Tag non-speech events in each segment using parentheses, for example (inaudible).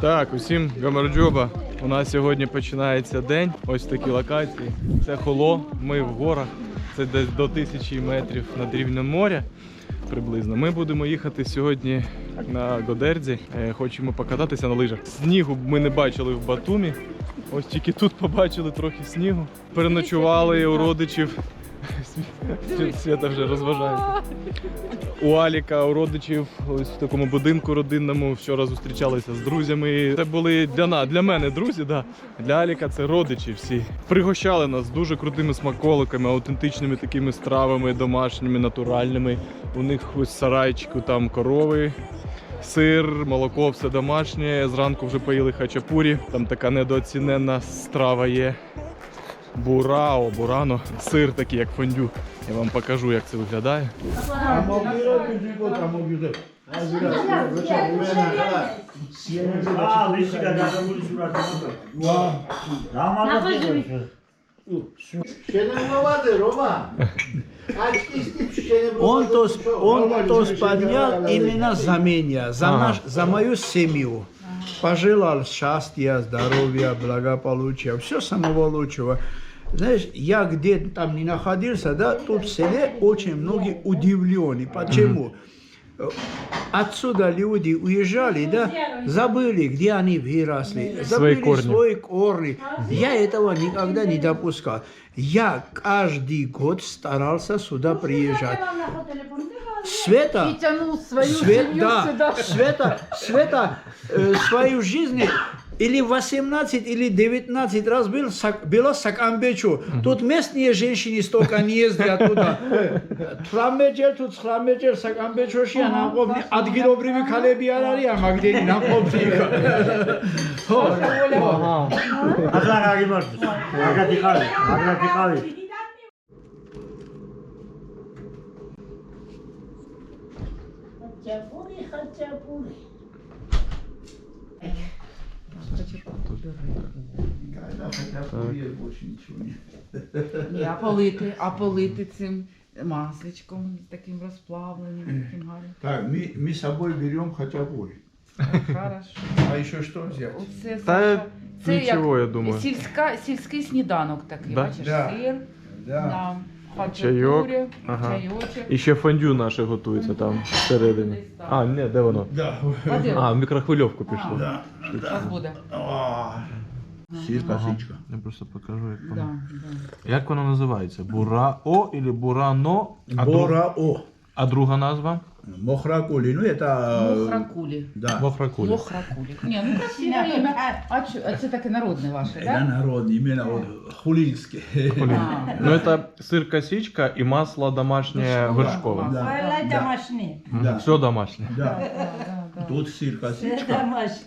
Так, усім гамарджоба. У нас сьогодні починається день. Ось такі локації. Це холо. Ми в горах. Це десь до тисячі метрів над рівнем моря. Приблизно. Ми будемо їхати сьогодні на Годерзі. Е, Хочемо покататися на лижах. Снігу ми не бачили в Батумі. Ось тільки тут побачили трохи снігу. Переночували у родичів. Свята вже розважається. У Аліка, у родичів, ось в такому будинку родинному. Вчора зустрічалися з друзями. Це були для нас, для мене друзі, да. Для Аліка це родичі всі. Пригощали нас дуже крутими смаколиками, аутентичними такими стравами, домашніми, натуральними. У них ось сарайчику там корови. Сир, молоко, все домашнє. Зранку вже поїли хачапурі. Там така недооціненна страва є бурао, бурано, сир такий, як фондю. Я вам покажу, як це виглядає. Он то, он то поднял именно за меня, за, ага. наш, за мою семью. Пожелал счастья, здоровья, благополучия, все самого лучшего Знаешь, я где там не находился, да, тут в селе очень многие удивлены. Почему? Э, Отсюда люди уезжали, да, забыли, где они выросли, Свои забыли корни. свои корни. Я этого никогда не допускал. Я каждый год старался сюда приезжать. Света, И тянул свою Свет, семью да, сюда. Света, Света э, свою жизнь или 18, или 19 раз был, было Сакамбечу. Тут местные женщины столько не ездят туда. 18-ჯერ თუ 19-ჯერ საკამბეჩოში ან ამყოფნი ადგილობრივი ქალები არ არის ამაგდენი ნამყოფი იქა. ხო. აღარ აგიმართოს. აგად იყავი, აგად იყავი. ხაჭაპური ხაჭაპური. А полити, а полити цим масочком, таким розплавленим, таким гарним. Так, ми мы с собой берем хотя бы. Хорошо. А еще что взять? Оце, Та Саша, це як я думаю. сільська, сільський сніданок такий, Да. бачиш, Да. сир. Да. Да на Чайок, хачапурі, ага. чайочок. І ще фондю наше готується там всередині. А, ні, де воно? Да. А де А, в мікрохвильовку пішло. Да. Зараз буде. Сірка, ага. косичка. Я просто покажу, як воно. да. Як воно називається? Бурао или бурано? А, друг- Бора-о. а друга назва? Мохракули. Ну это... Мохракулі. Да. Мохракулі. Мохракулі. Ні, ну красиве ім'я. А, чо- а це таке народне ваше, Это так? народный, именно вот хулинский. А. Ну, это сыр косичка и масло домашнее вершковое. Да. Вайлай домашний. Да. Все домашнее. Да. Да, да, да. Тут сыр Все косичка домашний.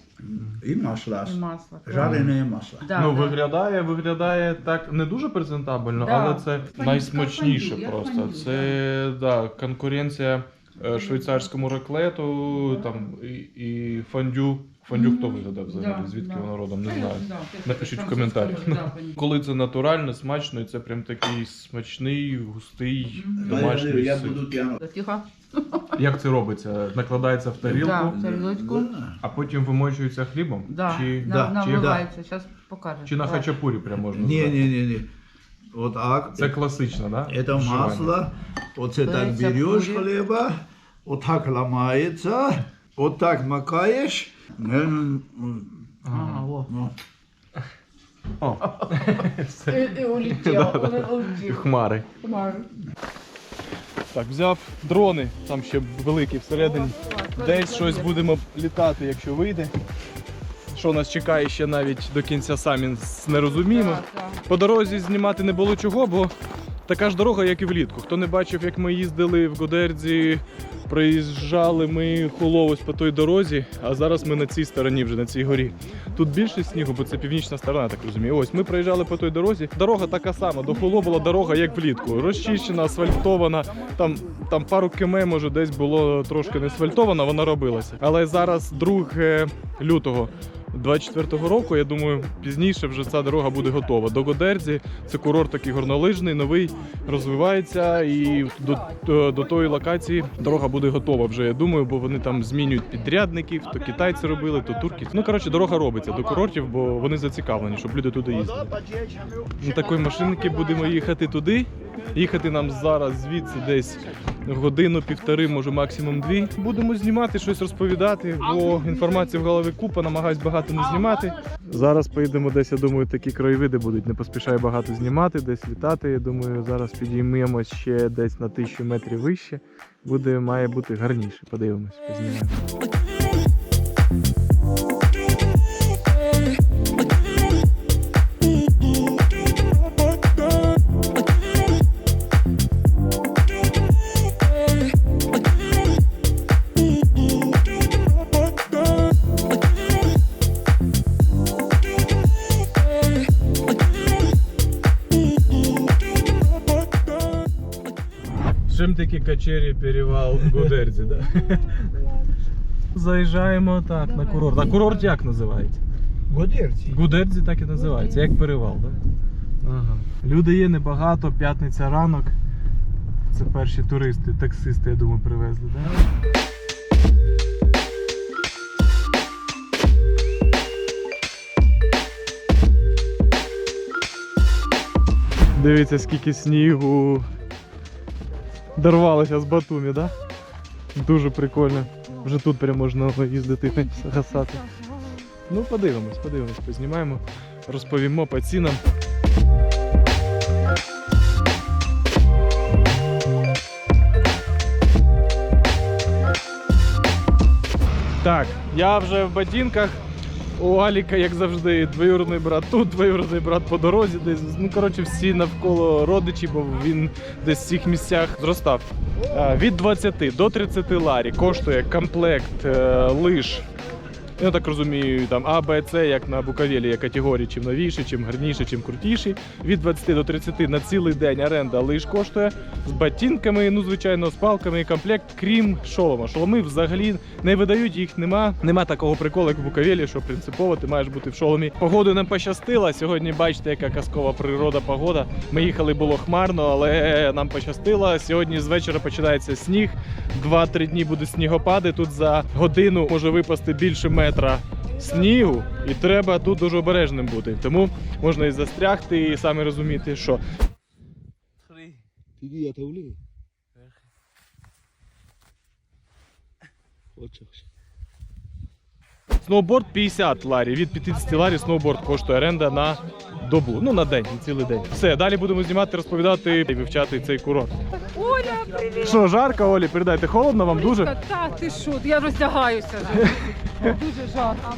и масло. І масло. Жареное масло. Да, ну, да. виглядає, виглядає так не дуже презентабельно, Да. але це Фондю, найсмачніше фондю, я просто. фондю, це да, конкуренція е, швейцарському раклету там, і, і фондю. Фондю хто вигадав взагалі? Да, Звідки да. воно родом? Не знаю. да, Напишіть в коментарях. да. Коли це натурально, смачно, і це прям такий смачний, густий, Мгм. домашній Я буду. Тихо. Як це робиться? Накладається в тарілку, Да, в тарілочку. а потім вимочується хлібом? Да, Чи, да, чи, наливається, зараз покажеш. чи на Давай. хачапурі прям можна Не, зробити? не, не, не. Вот так. Це класично, да? Это вживання? масло. Вот это так Берется берешь пури. хлеба, вот так ломается, вот так макаешь. М, м, Ага, о. ну, О, І, і улетів, улетів. хмари. Хмар. Так, взяв дрони, там ще великі всередині. Десь щось будемо літати, якщо вийде. Що нас чекає ще навіть до кінця самі не розуміємо. По дорозі знімати не було чого, бо така ж дорога, як і влітку. Хто не бачив, як ми їздили в Годерзі, проїжджали ми холо ось по той дорозі, а зараз ми на цій стороні, вже на цій горі. Тут більше снігу, бо це північна сторона, так розумію. Ось ми проїжджали по той дорозі. Дорога така сама. До холо була дорога, як влітку. Розчищена, асфальтована. Там, там пару км, може, десь було трошки не асфальтована, вона робилася. Але зараз 2 лютого. 24-го року. Я думаю, пізніше вже ця дорога буде готова. До Годерзі це курорт такий горнолижний, новий, розвивається, і до, до, тої локації дорога буде готова вже. Я думаю, бо вони там змінюють підрядників, то китайці робили, то турки. Ну коротше, дорога робиться до курортів, бо вони зацікавлені, щоб люди туди їздили. На такої машинки будемо їхати туди. Їхати нам зараз звідси десь годину-півтори, може максимум дві. Будемо знімати, щось розповідати, бо інформації в голові купа, намагаюсь багато не знімати. Зараз поїдемо десь, я думаю, такі краєвиди будуть. Не поспішаю багато знімати, десь літати. Я думаю, зараз підіймемось ще десь на тисячу метрів вище. Буде, має бути гарніше. Подивимось, познімаємо. Качері перевал Гудерзі, да? (laughs) Заїжджаємо так на курорт. А курорт як називається? Годерці. Гудерзі так і називається, як перевал, так? Ага. Люди є небагато, п'ятниця ранок. Це перші туристи, таксисти, я думаю, привезли, так? Дивіться, скільки снігу дорвалося з Батумі, так? Дуже прикольно. Вже тут прямо можна їздити (laughs) гасати. Ну, подивимось, подивимось, познімаємо, розповімо по цінам. Так, я вже в ботинках. У Аліка, як завжди, двоюродний брат тут, двоюродний брат по дорозі, десь. Ну, коротше, всі навколо родичі, бо він десь в цих місцях зростав. Е, Від 20 до 30 ларі коштує комплект лиш. лиж я так розумію, там А, Б, С, як на Буковелі є категорії, чим новіші, чим гарніші, чим крутіші. Від 20 до 30 на цілий день оренда лиш коштує з ботинками, ну звичайно, з палками і комплект, крім шолома. Шоломи взагалі не видають, їх нема. Нема такого приколу, як в Буковелі, що принципово ти маєш бути в шоломі. Погоду нам пощастило. Сьогодні бачите, яка казкова природа, погода. Ми їхали, було хмарно, але нам пощастило. Сьогодні з вечора починається сніг. Два-три дні будуть снігопади. Тут за годину може випасти більше метра снігу, і треба тут дуже обережним бути. Тому можна і застрягти, і саме розуміти, що. Отче сноуборд 50 ларі. Від 50 ларі сноуборд коштує оренда на добу. Ну на день, на цілий день. Все, далі будемо знімати, розповідати і вивчати цей курорт. Оля, привіт! Що, жарко, Олі, передайте, холодно вам дуже? Та ти що, я роздягаюся вже. Дуже жарко.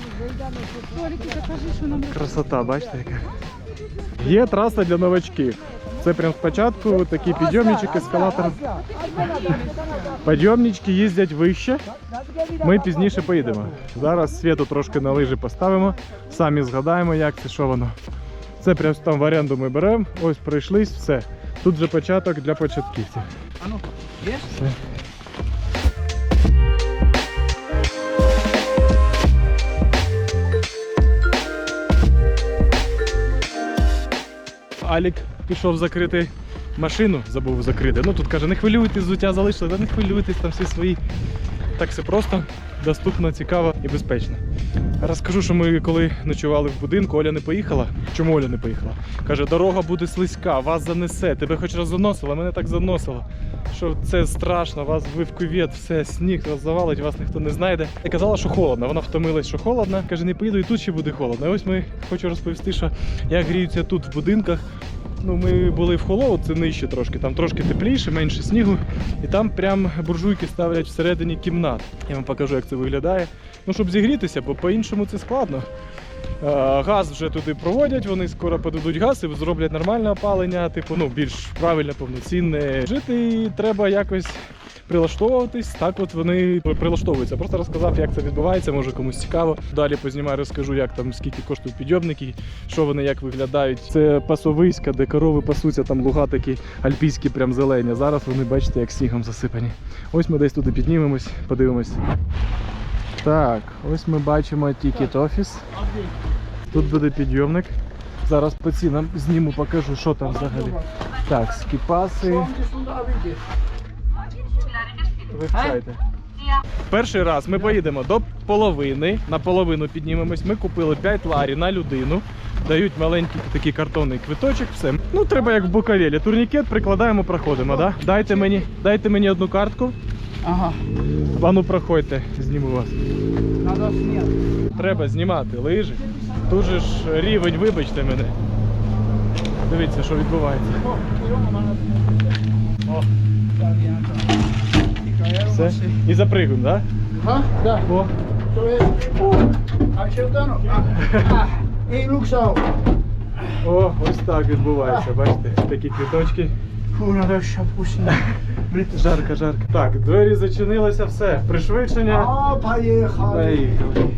Толіки, закажи, що нам Красота, бачите яка. Є траса для новачків. Це прямо спочатку такі підйомнички, ескалатор. Підйомнички їздять вище. Ми пізніше поїдемо. Зараз світу трошки на лижі поставимо, самі згадаємо, як це, що воно. Це прямо там в оренду ми беремо. Ось пройшлись, все. Тут же початок для початківців. Все. Алік пішов закрити машину, забув закрити. Ну тут каже, не хвилюйтесь, взуття залишили, та не хвилюйтесь, там всі свої. Так все просто, доступно, цікаво і безпечно. Розкажу, що ми коли ночували в будинку, Оля не поїхала. Чому Оля не поїхала? Каже, дорога буде слизька, вас занесе. Тебе хоч раз заносило, мене так заносило. Що це страшно, вас ви в кювет, все, сніг вас завалить, вас ніхто не знайде. І казала, що холодно. Вона втомилась, що холодно. Каже, не поїду, і тут ще буде холодно. І ось ми хочу розповісти, що як гріються тут в будинках. Ну, ми були в холоу, це нижче трошки, там трошки тепліше, менше снігу. І там прям буржуйки ставлять всередині кімнат. Я вам покажу, як це виглядає. Ну, щоб зігрітися, бо по-іншому це складно. Газ вже туди проводять, вони скоро подадуть газ і зроблять нормальне опалення, типу, ну, більш правильне, повноцінне. Жити треба якось прилаштовуватись. Так от вони прилаштовуються. Просто розказав, як це відбувається, може комусь цікаво. Далі познімаю, розкажу, як там скільки коштують підйомники, що вони як виглядають. Це пасовиська, де корови пасуться, там луга такі альпійські, прям зелені. Зараз вони бачите, як снігом засипані. Ось ми десь туди піднімемось, подивимось. Так, ось ми бачимо Ticket Office. Тут буде підйомник. Зараз по цінам зніму, покажу, що там взагалі. Так, скіпаси. Вивчайте. Перший раз ми поїдемо до половини, на половину піднімемось. Ми купили 5 ларі на людину. Дають маленький такий картонний квиточок, все. Ну, треба як в Буковелі. Турнікет прикладаємо, проходимо, да? Дайте мені, дайте мені одну картку. Ага, А ну проходьте, зніму вас. Треба знімати лижі. Тут же ж рівень, вибачте мене. Дивіться, що відбувається. О, все. І запригуємо, так? Ага, так. О, а ще там? І луксав. о, ось так відбувається, бачите? Такі квіточки. Фу, треба ще снять. Жарко, жарко. Так, двері зачинилися, все. Пришвидшення. А, поїхали. Поїхали.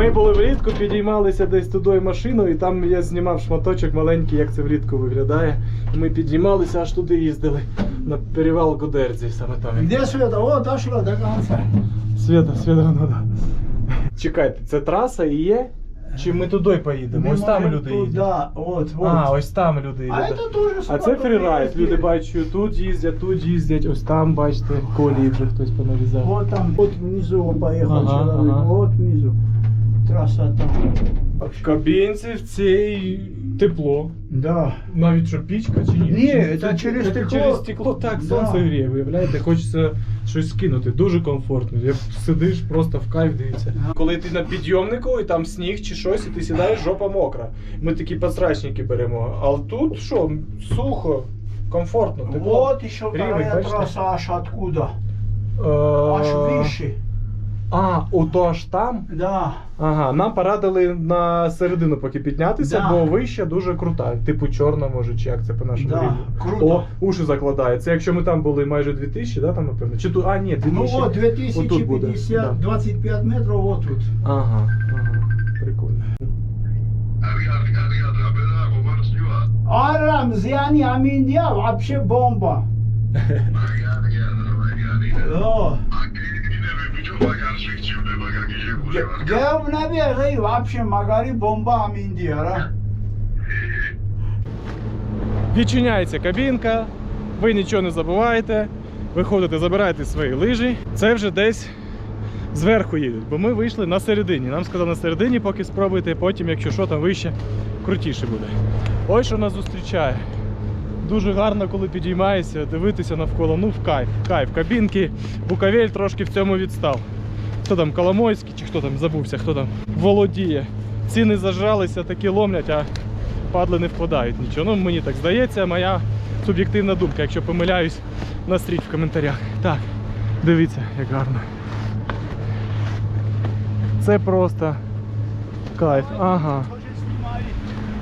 Ми були влітку, підіймалися десь туди машиною, і там я знімав шматочок маленький, як це влітку виглядає. Ми підіймалися, аж туди їздили. На перевал Гудерзі, саме там. Де Света? О, дошла до конца. Свята, свята, ну да. Чекайте, це траса і є? Чи ми туди поїдемо? Ми ось там можемо люди їдуть. от, от. А, ось там люди їдуть. А це теж А це фрірайд. Люди бачать. бачу, тут їздять, тут їздять, ось там, бачите, колії вже хтось понарізав. Вот там, вот внизу поехал Ага, человек, ага. вот внизу. Трасса там. В кабінці в цій тепло. Да. Навіть що пічка чи ні? Ні, це через стекло. Через стекло так Да. сонце гріє, виявляєте, хочеться щось скинути. Дуже комфортно. Як сидиш просто в кайф дивіться. Коли ти на підйомнику і там сніг чи щось, і ти сідаєш, жопа мокра. Ми такі подсрачники беремо. А тут що, сухо, комфортно, тепло. Вот еще Рівень, вторая бачите? трасса аж откуда? Е, Аж выше. А, ото аж там. Да. Ага, нам порадили на середину поки піднятися, Да. бо вища дуже крута. Типу чорна, може, чи як це по нашому Да, рівню. круто. О, уші закладає. Це якщо ми там були майже 2000, да, там напевно. Чи тут. А, ні, 2000. Ну вот Отут буде, 2050, да. 25 метров вот тут. Ага, ага. Прикольно. Арам, Зиани, Аминдия, вообще бомба. (laughs) Да. Я в набере вообще Магари бомба Аминдия, да? Відчиняється кабінка, ви нічого не забуваєте. Виходите, забираєте свої лижі. Це вже десь зверху їдуть, бо ми вийшли на середині. Нам сказали на середині, поки спробуйте, потім, якщо що там вище, крутіше буде. Ось що нас зустрічає. Дуже гарно, коли підіймаєшся, дивитися навколо. Ну, в кайф. Кайф. Кабінки. Буковель трошки в цьому відстав. Хто там Коломойський, чи хто там забувся, хто там володіє. Ціни зажалися, такі ломлять, а падли не впадають нічого. Ну, мені так здається, моя суб'єктивна думка. Якщо помиляюсь, настріть в коментарях. Так, дивіться, як гарно. Це просто кайф. Ага.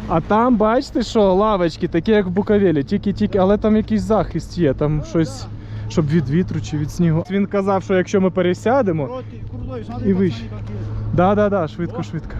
А там, бачите, що лавочки, такі як в Буковелі, тільки-тільки, але там якийсь захист є, там щось, щоб від вітру чи від снігу. Він казав, що якщо ми пересядемо, і выше. да, да, да, швидко, швидко.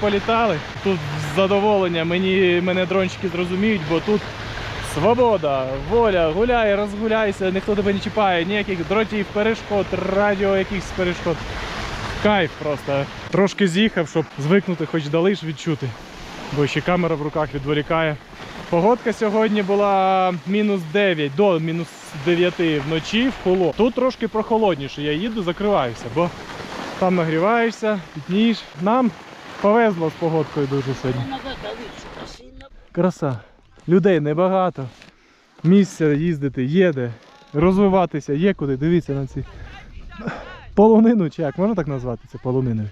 Політали. Тут задоволення. Мені, мене дрончики зрозуміють, бо тут свобода, воля, гуляй, розгуляйся, ніхто тебе не чіпає, ніяких дротів, перешкод, радіо якихось перешкод. Кайф просто. Трошки з'їхав, щоб звикнути, хоч дали ж відчути. Бо ще камера в руках відволікає. Погодка сьогодні була мінус 9 до мінус 9 вночі в холод. Тут трошки прохолодніше. Я їду, закриваюся, бо Там нагріваєшся, пітнієш. Нам повезло з погодкою дуже сьогодні. Краса. Людей небагато. Місця їздити є де. Розвиватися є куди. Дивіться на ці. Полонину чи як? Можна так назвати це полониною?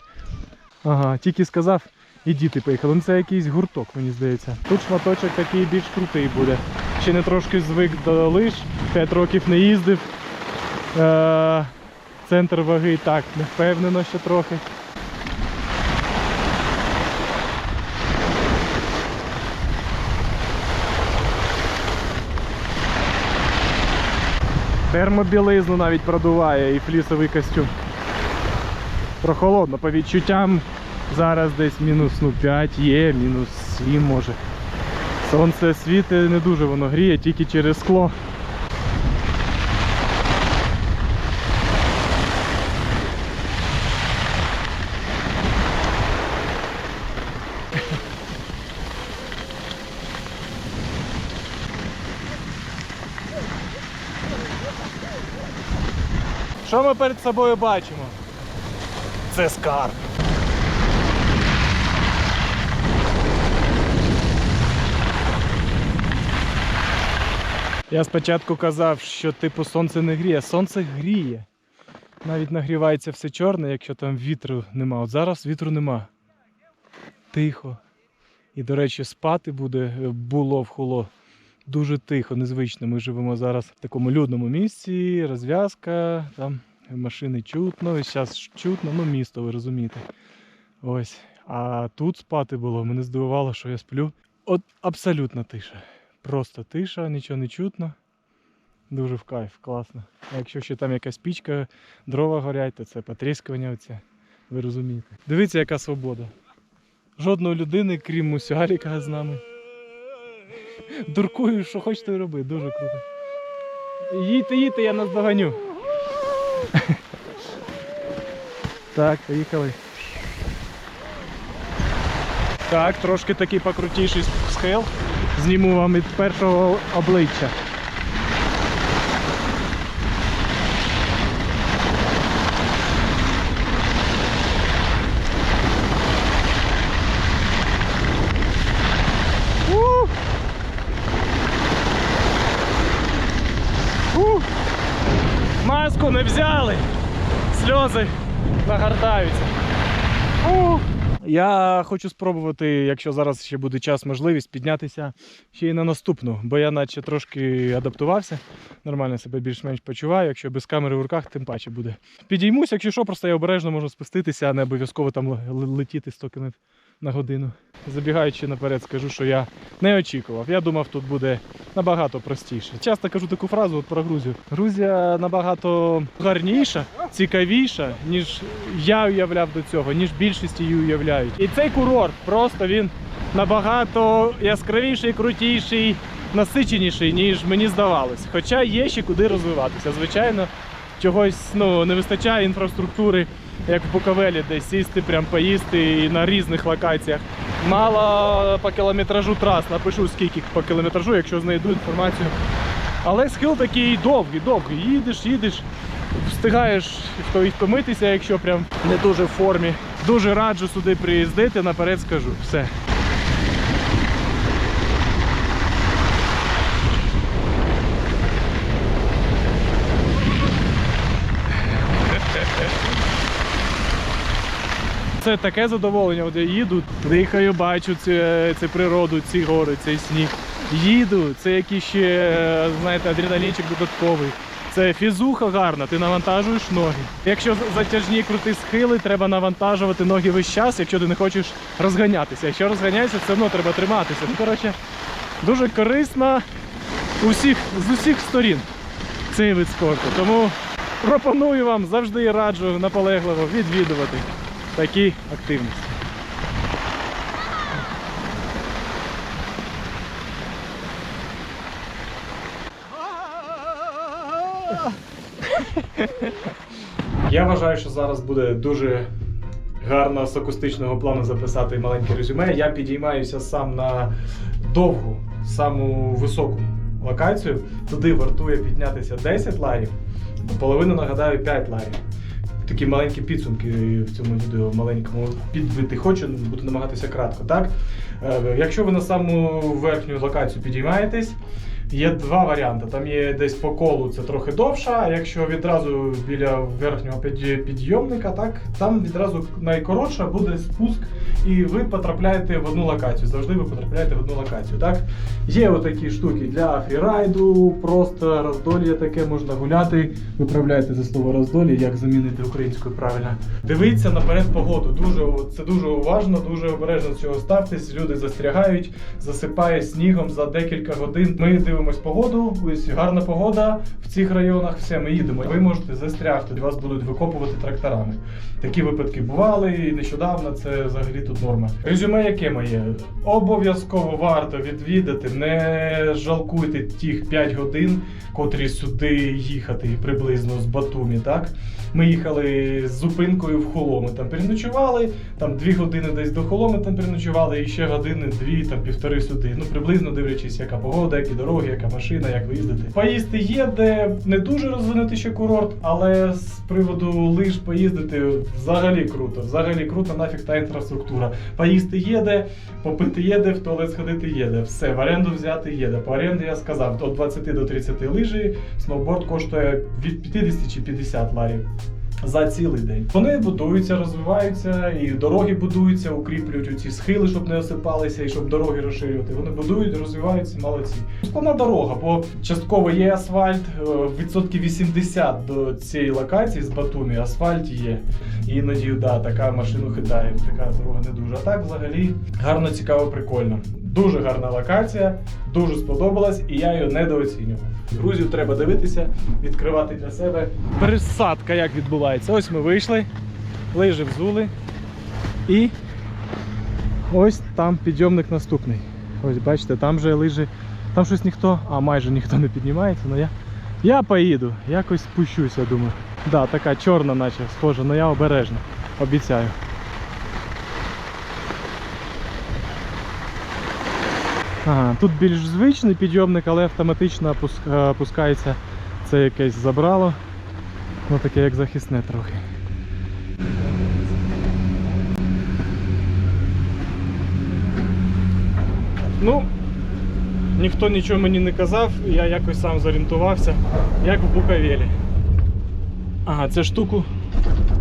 Ага, тільки сказав, і діти поїхали. Ну це якийсь гурток, мені здається. Тут шматочок такий більш крутий буде. Ще не трошки звик до лиш, 5 років не їздив. Е- центр ваги так, не впевнено ще трохи. Термобілизну навіть продуває і флісовий костюм. Прохолодно, по відчуттям зараз десь мінус ну, 5 є, мінус 7 може. Сонце світить, не дуже воно гріє, тільки через скло. Що ми перед собою бачимо? Це скарб. Я спочатку казав, що типу сонце не гріє. Сонце гріє. Навіть нагрівається все чорне, якщо там вітру нема. От зараз вітру нема. Тихо. І, до речі, спати буде, було в холо. Дуже тихо, незвично. Ми живемо зараз в такому людному місці, розв'язка, там машини чутно, і зараз чутно, ну місто, ви розумієте. Ось. А тут спати було, мене здивувало, що я сплю. От абсолютна тиша. Просто тиша, нічого не чутно. Дуже в кайф, класно. А якщо ще там якась пічка, дрова горять, то це потріскування оце. Ви розумієте. Дивіться, яка свобода. Жодної людини, крім Мусяліка з нами. Дуркую, що хочете робити, дуже круто. Їдьте, їдьте, я нас доганю. (laughs) Так, поїхали. Так, трошки такий покрутіший схил. Зніму вам від першого обличчя. Ух! Ух! Маску не взяли. Сльози нагортаються. Ух! Я хочу спробувати, якщо зараз ще буде час, можливість піднятися ще й на наступну, бо я наче трошки адаптувався, нормально себе більш-менш почуваю. Якщо без камери в руках, тим паче буде. Підіймусь, якщо що, просто я обережно можу спуститися, а не обов'язково там летіти 100 км на годину. Забігаючи наперед, скажу, що я не очікував. Я думав, тут буде набагато простіше. Часто кажу таку фразу от про Грузію. Грузія набагато гарніша, цікавіша, ніж я уявляв до цього, ніж більшість її уявляють. І цей курорт просто він набагато яскравіший, крутіший, насиченіший, ніж мені здавалось. Хоча є ще куди розвиватися. Звичайно, чогось ну, не вистачає інфраструктури, як в Буковелі, де сісти, прям поїсти і на різних локаціях. Мало по кілометражу трас, напишу скільки по кілометражу, якщо знайду інформацію. Але схил такий довгий, довгий. Їдеш, їдеш, встигаєш і втомитися, якщо прям не дуже в формі. Дуже раджу сюди приїздити, наперед скажу. Все. Це таке задоволення, от я їду, дихаю, бачу цю, природу, ці гори, цей сніг. Їду, це якийсь ще, знаєте, адреналінчик додатковий. Це фізуха гарна, ти навантажуєш ноги. Якщо затяжні круті схили, треба навантажувати ноги весь час, якщо ти не хочеш розганятися. Якщо розганяєшся, все одно треба триматися. Ну, коротше, дуже корисно усіх, з усіх сторін цей вид спорту. Тому пропоную вам завжди раджу наполегливо відвідувати такі активності. Я вважаю, що зараз буде дуже гарно з акустичного плану записати маленьке резюме. Я підіймаюся сам на довгу, саму високу локацію. Туди вартує піднятися 10 ларів, половину нагадаю 5 ларів. Такі маленькі підсумки в цьому відео маленькому підбити хочу, буду намагатися кратко. Так? Е, Якщо ви на саму верхню локацію підіймаєтесь, є два варіанти. Там є десь по колу це трохи довше, а якщо відразу біля верхнього підйомника, так, там відразу найкоротша буде спуск, і ви потрапляєте в одну локацію. Завжди ви потрапляєте в одну локацію. Так? Є отакі штуки для фрірайду, просто роздолі таке можна гуляти. Виправляйте за слово роздолі, як замінити українською правильно. Дивіться наперед погоду. Дуже це дуже уважно, дуже обережно до цього ставтесь. Люди застрягають, засипає снігом за декілька годин. Ми дивимось погоду. Ось гарна погода в цих районах. Все, ми їдемо. Ви можете застрягти, вас будуть викопувати тракторами. Такі випадки бували і нещодавно. Це взагалі тут норма. Резюме, яке моє? Обов'язково варто відвідати. Не жалкуйте тих 5 годин, котрі сюди їхати приблизно з Батумі. Так ми їхали з зупинкою в Холо. Ми там переночували. Там 2 години десь до Холо ми там переночували, і ще години, дві, там півтори сюди. Ну приблизно дивлячись, яка погода, які дороги, яка машина, як виїздити. Поїсти є, де не дуже розвинутий ще курорт, але з приводу лиж поїздити взагалі круто. Взагалі круто, нафіг та інфраструктура. Поїсти є де, попити є де, в туалет сходити є де. Все, в оренду взяти є де. По оренді я сказав, від 20 до 30 лижі, сноуборд коштує від 50 чи 50 ларів. За цілий день вони будуються, розвиваються, і дороги будуються, укріплюють оці схили, щоб не осипалися, і щоб дороги розширювати. Вони будують, розвиваються, молодці. Складна дорога, бо частково є асфальт. е, Відсотків 80 до цієї локації з Батумі асфальт є. Іноді да, така машину хитає, така дорога не дуже. А так взагалі гарно, цікаво, прикольно. Дуже гарна локація, дуже сподобалась, і я її недооцінював. Грузію треба дивитися, відкривати для себе. Пересадка як відбувається. Ось ми вийшли, лижі взули. І ось там підйомник наступний. Ось бачите, там же лижі, там щось ніхто, а майже ніхто не піднімається, але я. Я поїду, якось спущуся, думаю. Да, така чорна, наче схожа, але я обережно. Обіцяю. Тут більш звичний підйомник, але автоматично е, опускається це якесь забрало. Ну таке як захисне трохи. Ну, ніхто нічого мені не казав, я якось сам зорієнтувався, як в Буковелі. Ага, цю штуку.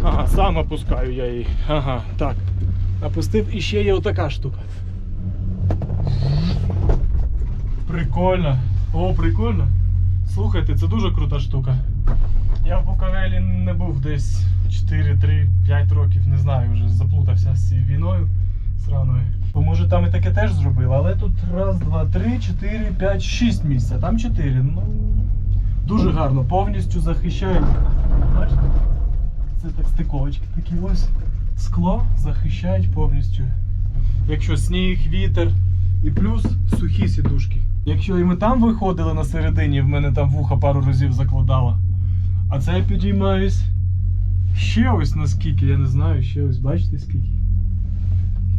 Ага, сам опускаю я її. Ага, так. Опустив і ще є отака штука. Прикольно. О, прикольно. Слухайте, це дуже крута штука. Я в Буковелі не був десь 4-3-5 років, не знаю, вже заплутався з цією війною сраною. Бо може там і таке теж зробили, але тут раз, два, три, чотири, п'ять, шість місць, а там чотири. Ну, дуже гарно, повністю захищають. Бачите? Це так стиковочки такі ось. Скло захищають повністю. Якщо сніг, вітер і плюс сухі сідушки. Якщо і ми там виходили на середині, в мене там вуха пару разів закладало. А це я підіймаюсь ще ось наскільки, я не знаю, ще ось бачите скільки.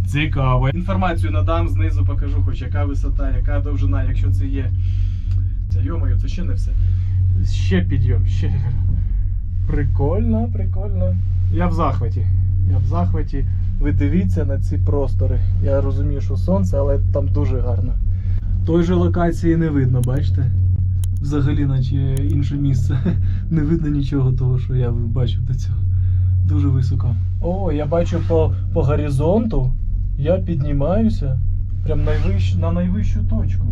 Цікаво. Інформацію надам знизу покажу, хоч яка висота, яка довжина, якщо це є. Це йомою, це ще не все. Ще підйом, ще. Прикольно, прикольно. Я в захваті. Я в захваті. Ви дивіться на ці простори. Я розумію, що сонце, але там дуже гарно. Той же локації не видно, бачите? Взагалі, наче інше місце. (laughs) Не видно нічого того, що я бачив до цього. Дуже високо. О, я бачу по, по горизонту. Я піднімаюся прям найвищ, на найвищу точку.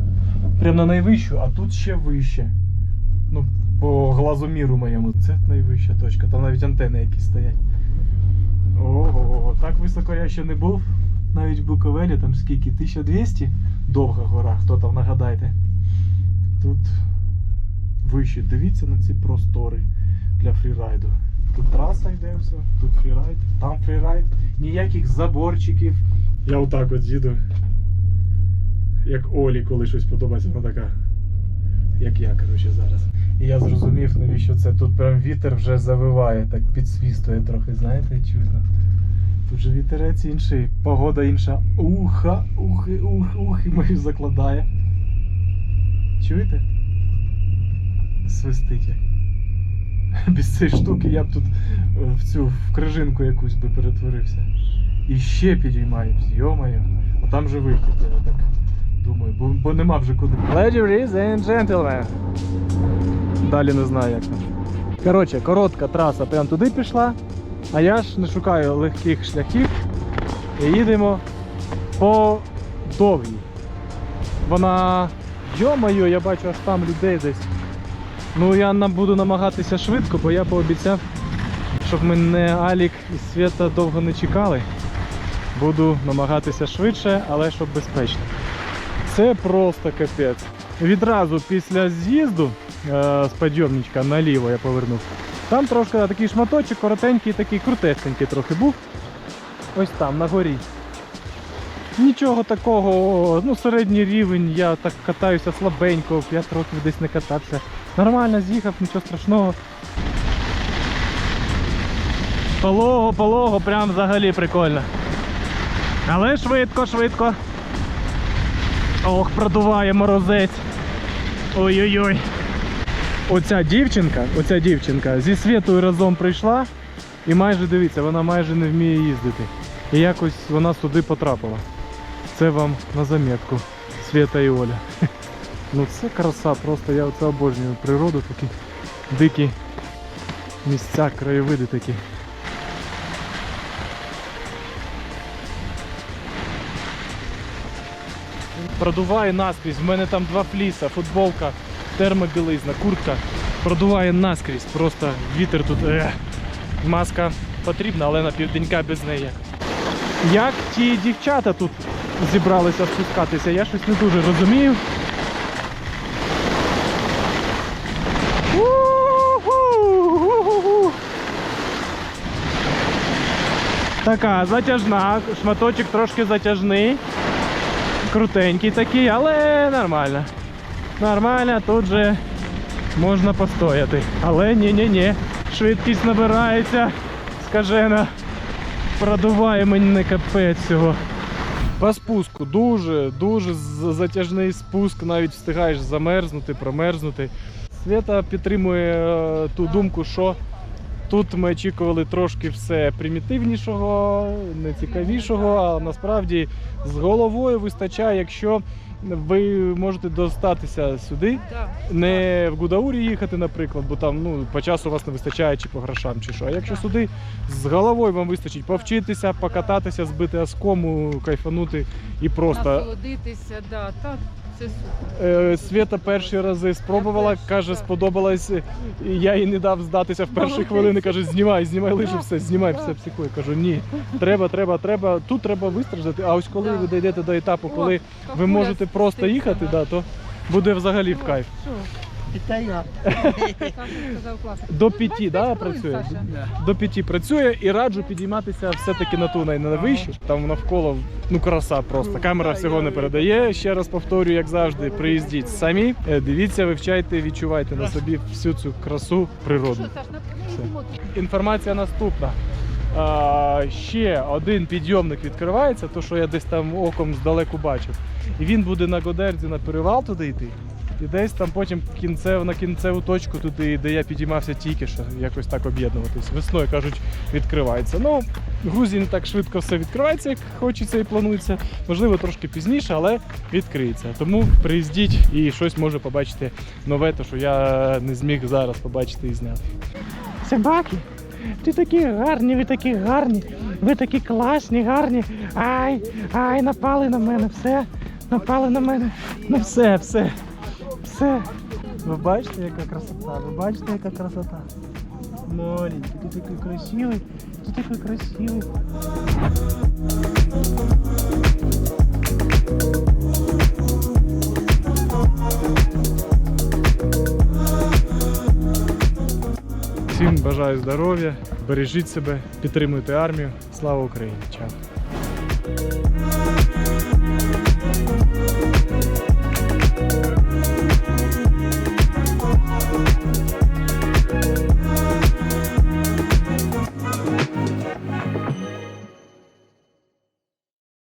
Прям на найвищу, а тут ще вище. Ну, по глазоміру моєму, це найвища точка. Там навіть антени якісь стоять. Ого, так високо я ще не був. Навіть в Буковелі там скільки? 1200? Довга гора, хто там нагадайте. Тут вище. Дивіться на ці простори для фрірайду. Тут траса йде все, тут фрірайд, там фрірайд, ніяких заборчиків. Я отак от їду. Як Олі, коли щось подобається, вона така. Як я, коротше, зараз. І я зрозумів, навіщо це. Тут прям вітер вже завиває, так підсвістує трохи, знаєте, чутно. Тут же вітерець інший, погода інша. Уха, ухи, ух, ухи мої закладає. Чуєте? Свистить як. без цієї штуки я б тут в цю в крижинку якусь би перетворився. І ще підіймаємось, йомаю. А там же вихід, я так думаю, бо, бо нема вже куди. Ladies and gentlemen. Далі не знаю як там. Коротше, коротка траса прям туди пішла, а я ж не шукаю легких шляхів. І їдемо по довгій. Вона. Йо-моє, я бачу аж там людей десь. Ну я нам буду намагатися швидко, бо я пообіцяв, щоб мене Алік і Свята довго не чекали. Буду намагатися швидше, але щоб безпечно. Це просто капець. Відразу після з'їзду е, з підйомничка наліво я повернув. Там трошки такий шматочок, коротенький, такий крутесенький трохи був. Ось там, на горі. Нічого такого, ну середній рівень, я так катаюся слабенько, 5 років десь не катався. Нормально з'їхав, нічого страшного. Полого, полого, прям взагалі прикольно. Але швидко, швидко. Ох, продуває морозець. Ой-ой-ой. Оця дівчинка, оця дівчинка зі Світою разом прийшла і майже дивіться, вона майже не вміє їздити. І якось вона сюди потрапила. Це вам на замітку. Свята і Оля. Ну це краса, просто я оце обожнюю природу, такі дикі місця, краєвиди такі. Продуває наскрізь, в мене там два фліса, футболка, термобілизна, куртка. Продуває наскрізь, просто вітер тут. Ех. Маска потрібна, але на південька без неї. Як ті дівчата тут зібралися спускатися, я щось не дуже розумію. Така затяжна, шматочок трошки затяжний. Крутенький такий, але нормально. Нормально, тут же можна постояти. Але ні-ні-ні, швидкість набирається, скажена. Продуває мені капець цього. По спуску дуже, дуже затяжний спуск, навіть встигаєш замерзнути, промерзнути. Свята підтримує е, ту думку, що тут ми очікували трошки все примітивнішого, нецікавішого, а насправді з головою вистачає, якщо ви можете достатися сюди, не в Гудаурі їхати, наприклад, бо там ну, по часу вас не вистачає чи по грошам, чи що. А якщо сюди з головою вам вистачить повчитися, покататися, збити оскому, кайфанути і просто. Насолодитися, да, та це супер. Е, Свята перші рази спробувала, каже, сподобалось. І Я їй не дав здатися в перші хвилини. Каже, знімай, знімай лише все, знімай все психує. Кажу, ні, треба, треба, треба. Тут треба вистраждати. А ось коли ви дійдете до етапу, коли ви можете просто їхати, да, то буде взагалі в кайф. Я. Класно. До п'яті да, працює? До п'яті працює і раджу підійматися все-таки на ту най- на вищу. Там навколо ну краса просто. Камера всього не передає. Ще раз повторюю, як завжди, приїздіть самі, е, дивіться, вивчайте, відчувайте на собі всю цю красу природну. Все. Інформація наступна. А, ще один підйомник відкривається, то що я десь там оком здалеку бачив. І він буде на Годерзі на перевал туди йти. І десь там потім кінцев, на кінцеву точку туди, де я підіймався тільки що, якось так об'єднуватись. Весною кажуть, відкривається. Ну, Грузії не так швидко все відкривається, як хочеться і планується. Можливо, трошки пізніше, але відкриється. Тому приїздіть і щось може побачити нове, то що я не зміг зараз побачити і зняти. Собаки, ти такі гарні, ви такі гарні, ви такі класні, гарні. Ай, ай, напали на мене, все, напали на мене. Ну все, все, все. Ви бачите, яка красота? Ви бачите, яка красота? Маленький, ти такий красивий, ти такий красивий. Всім бажаю здоров'я, бережіть себе, підтримуйте армію. Слава Україні! Чао!